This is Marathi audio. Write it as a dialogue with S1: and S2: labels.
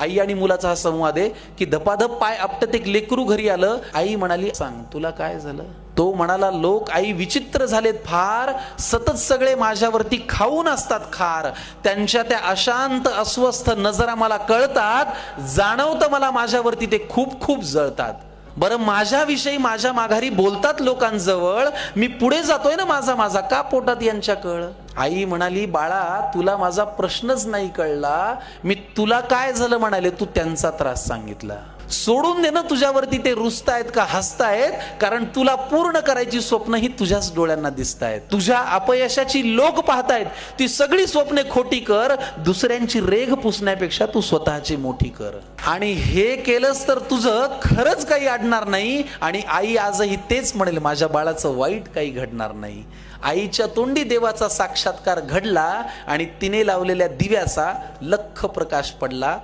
S1: आई आणि मुलाचा हा संवाद आहे की धपाधप पाय आपटत एक लेकरू घरी आलं आई म्हणाली सांग तुला काय झालं? तो म्हणाला लोक आई विचित्र झालेत फार. सतत सगळे माझ्यावरती खाऊन असतात खार. त्यांच्या त्या अशांत अस्वस्थ नजरा मला कळतात. जाणवतं मला माझ्यावरती ते खूप खूप जळतात. बरं माझ्याविषयी माझ्या माघारी बोलतात लोकांजवळ मी पुढे जातोय ना माझा माझा का पोटात यांच्या कळ आई म्हणाली बाळा तुला माझा प्रश्नच नाही कळला. मी तुला काय झालं म्हणाले तू त्यांचा त्रास सांगितला. सोडून दे ना तुझ्यावरती ते रुजतायत का हसतायत? कारण तुला पूर्ण करायची स्वप्न ही तुझ्याच डोळ्यांना दिसतायत. तुझ्या अपयशाची लोक पाहतायत. ती सगळी स्वप्ने खोटी कर दुसऱ्यांची रेघ पुसण्यापेक्षा तू स्वतःची मोठी कर. आणि हे केलंस तर तुझं खरंच काही अडणार नाही आणि आई आजही तेच म्हणेल माझ्या बाळाचं वाईट काही घडणार नाही. आईच्या तोंडी देवाचा साक्षात्कार घडला आणि तिने लावलेल्या दिव्याचा लख प्रकाश पडला.